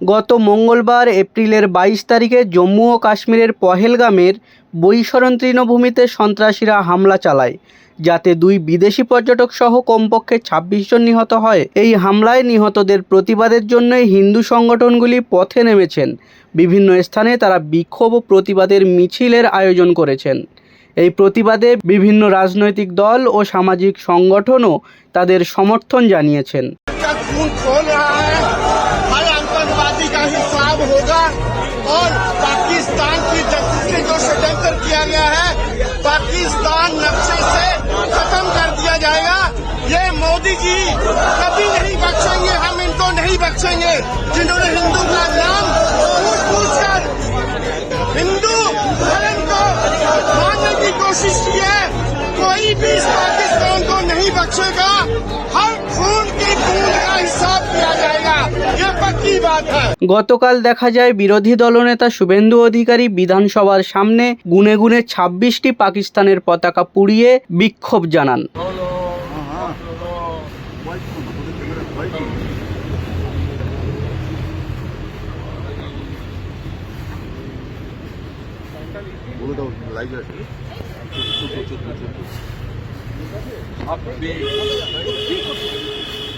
গত মঙ্গলবার এপ্রিলের বাইশ তারিখে জম্মু ও কাশ্মীরের পহেলগামের বৈশরণ তৃণভূমিতে সন্ত্রাসীরা হামলা চালায়, যাতে দুই বিদেশি পর্যটক সহ কমপক্ষে ছাব্বিশ জন নিহত হয়। এই হামলায় নিহতদের প্রতিবাদের জন্য হিন্দু সংগঠনগুলি পথে নেমেছেন। বিভিন্ন স্থানে তারা বিক্ষোভ ও প্রতিবাদের মিছিলের আয়োজন করেছেন। এই প্রতিবাদে বিভিন্ন রাজনৈতিক দল ও সামাজিক সংগঠনও তাদের সমর্থন জানিয়েছেন। का हिसाब होगा और पाकिस्तान की जस्टिस से जो षडयंत्र किया गया है, पाकिस्तान नक्शे से खत्म कर दिया जाएगा। ये मोदी जी कभी नहीं बख्शेंगे, हम इनको नहीं बख्शेंगे। जिन्होंने हिंदू का नाम হ্যাঁ। গতকাল দেখা যায় বিরোধী দলনেতা শুভেন্দু অধিকারী বিধানসভার সামনে গুনে গুনে ছাব্বিশটি পাকিস্তানের পতাকা পুড়িয়ে বিক্ষোভ জানান।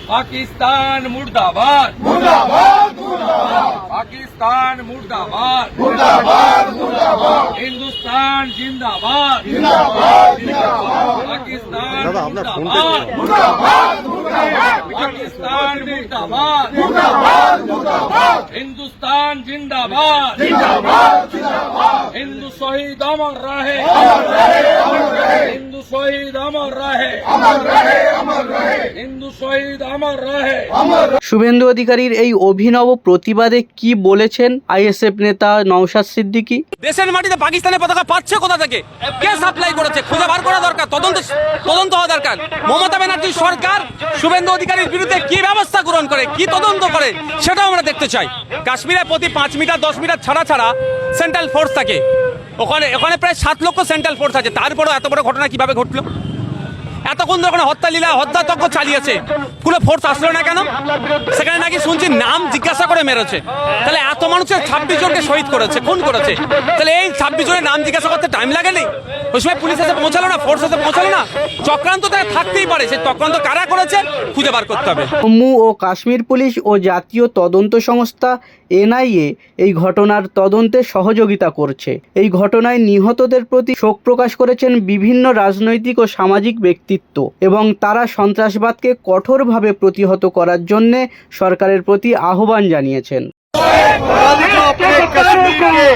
পাকিস্তান মুর্দাবাদ। মুর্দাবাদ। पाकिस्तान मुर्दाबाद। मुर्दाबाद मुर्दाबाद। हिंदुस्तान जिंदाबाद। जिंदाबाद जिंदाबाद। पाकिस्तान मुर्दाबाद। मुर्दाबाद मुर्दाबाद। पाकिस्तान मुर्दाबाद। मुर्दाबाद मुर्दाबाद। हिंदुस्तान जिंदाबाद। जिंदाबाद जिंदाबाद। हिंदू शहीद अमर रहे। अमर रहे अमर रहे। শুভেন্দু অধিকারীর এই অভিনব প্রতিবাদে কি বলেছেন আইএসএফ নেতা নওশাদ সিদ্দিকি? দেশের মাটিতে পাকিস্তানের পতাকা পাচ্ছে কোথা থেকে? কে সাপ্লাই করেছে? খুঁজে বার করা দরকার তদন্ত তদন্ত হওয়া দরকার। মমতা ব্যানার্জির সরকার শুভেন্দু অধিকারীর বিরুদ্ধে কি ব্যবস্থা গ্রহণ করে কি তদন্ত করে সেটাও আমরা দেখতে চাই। কাশ্মীরে প্রতি পাঁচ মিটার দশ মিটার ছাড়া ছাড়া সেন্ট্রাল ফোর্স থাকে। ওখানে ওখানে প্রায় সাত লক্ষ সেন্ট্রাল ফোর্স আছে। তারপরও এত বড় ঘটনা কীভাবে ঘটলো? এতক্ষণ ধরে ওখানে হত্যা লীলা চালিয়েছে। কোনো ফোর্স আসলো না কেন? সেখানে নাকি শুনছি নাম জিজ্ঞাসা করে মেরেছে। তাহলে এত মানুষের ছাব্বিশ জনকে শহীদ করেছে, খুন করেছে। তাহলে এই ছাব্বিশ জনের নাম জিজ্ঞাসা করতে টাইম লাগেনি ওই সময় পুলিশ এসে পৌঁছালো না? ফোর্স এসে পৌঁছালো না? চক্রান্ত তাই থাকতেই পারে। চক্রান্ত কারা করেছে? খুঁজে বার করতে হবে। জম্মু ও কাশ্মীর পুলিশ ও জাতীয় তদন্ত সংস্থা এনআইএ এই ঘটনার তদন্তে সহযোগিতা করছে। এই ঘটনায় নিহতদের প্রতি শোক প্রকাশ করেছেন বিভিন্ন রাজনৈতিক ও সামাজিক ব্যক্তিত্ব। এবং তারা সন্ত্রাসবাদকে কঠোরভাবে প্রতিহত করার জন্যে সরকারের প্রতি আহ্বান জানিয়েছেন जो अपने कश्मीर के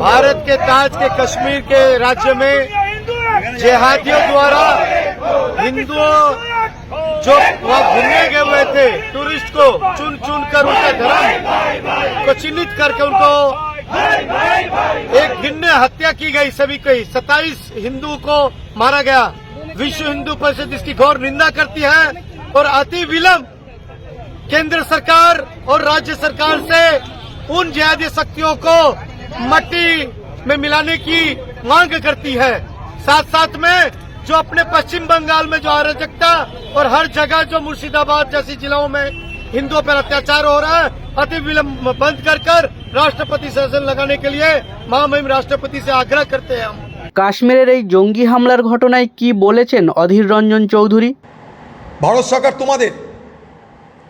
भारत के ताज के कश्मीर के राज्य में जिहादियों द्वारा हिंदुओं जो वहाँ घूमने गए हुए थे टूरिस्ट को चुन चुन कर उनका धर्म को चिन्हित करके उनको एक घिन्न हत्या की गई सभी की सत्ताईस हिंदू को मारा गया विश्व हिंदू परिषद इसकी घोर निंदा करती है और अति विलंब केंद्र सरकार और राज्य सरकार से उन जिहादी शक्तियों को मट्टी में मिलाने की मांग करती है। साथ साथ में जो अपने पश्चिम बंगाल में जो अराजकता और हर जगह जो मुर्शिदाबाद जैसी जिलों में हिंदुओं पर अत्याचार हो रहा है, अति विलंब बंद कर कर राष्ट्रपति शासन लगाने के लिए महामहिम राष्ट्रपति से आग्रह करते हैं हम। কাশ্মীরের এই জঙ্গি হামলার ঘটনায় কি বলেছেন অধীর রঞ্জন চৌধুরী? ভারত সরকার তোমাদের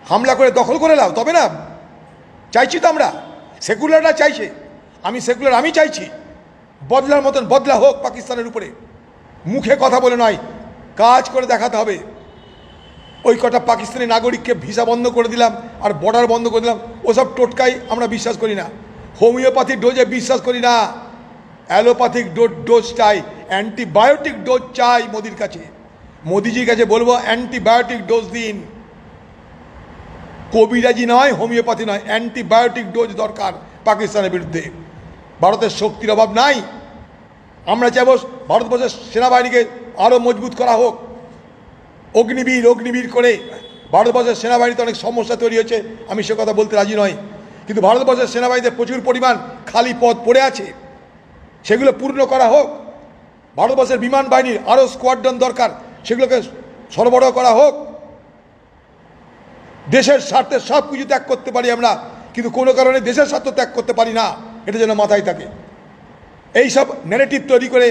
হামলা করে দখল করে নাও তবে না? চাইছি তো আমরা। সেকুলাররা চাইছে। আমি সেকুলার, আমি চাইছি। বদলার মতন বদলা হোক পাকিস্তানের উপরে। মুখে কথা বলে নয়, কাজ করে দেখাতে হবে। ওই কটা পাকিস্তানি নাগরিককে ভিসা বন্ধ করে দিলাম আর বর্ডার বন্ধ করে দিলাম। ওসব টোটকাই আমরা বিশ্বাস করি না। হোমিওপ্যাথিক ডোজে বিশ্বাস করি না। অ্যালোপ্যাথিক ডোজ চাই, অ্যান্টিবায়োটিক ডোজ চাই মোদির কাছে। মোদিজির কাছে বলব, অ্যান্টিবায়োটিক ডোজ দিন। কবিরাজি নয়, হোমিওপ্যাথি নয়, অ্যান্টিবায়োটিক ডোজ দরকার পাকিস্তানের বিরুদ্ধে। ভারতের শক্তির অভাব নাই। আমরা চাইব ভারতবর্ষের সেনাবাহিনীকে আরও মজবুত করা হোক। অগ্নিবীর অগ্নিবীর করে ভারতবর্ষের সেনাবাহিনীতে অনেক সমস্যা তৈরি হয়েছে আমি সে কথা বলতে রাজি নয় কিন্তু ভারতবর্ষের সেনাবাহিনীতে প্রচুর পরিমাণ খালি পদ পড়ে আছে। সেগুলো পূর্ণ করা হোক। ভারতবর্ষের বিমান বাহিনীর আরও স্কোয়াড্রন দরকার, সেগুলোকে সরবরাহ করা হোক। দেশের স্বার্থে সব কিছু ত্যাগ করতে পারি আমরা, কিন্তু কোনো কারণে দেশের স্বার্থ ত্যাগ করতে পারি না, এটা যেন মাথায় থাকে। এই সব ন্যারেটিভ তৈরি করে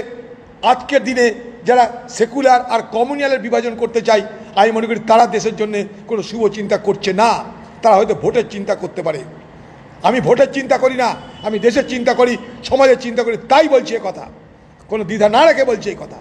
আজকের দিনে যারা সেকুলার আর কমিউনিয়ালের বিভাজন করতে চায়, আমি মনে করি তারা দেশের জন্য কোনো শুভ চিন্তা করছে না। তারা হয়তো ভোটের চিন্তা করতে পারে। আমি ভোটের চিন্তা করি না, আমি দেশের চিন্তা করি, সমাজের চিন্তা করি, তাই বলছি কথা। কোনো দ্বিধা না রেখে বলছি এই কথা।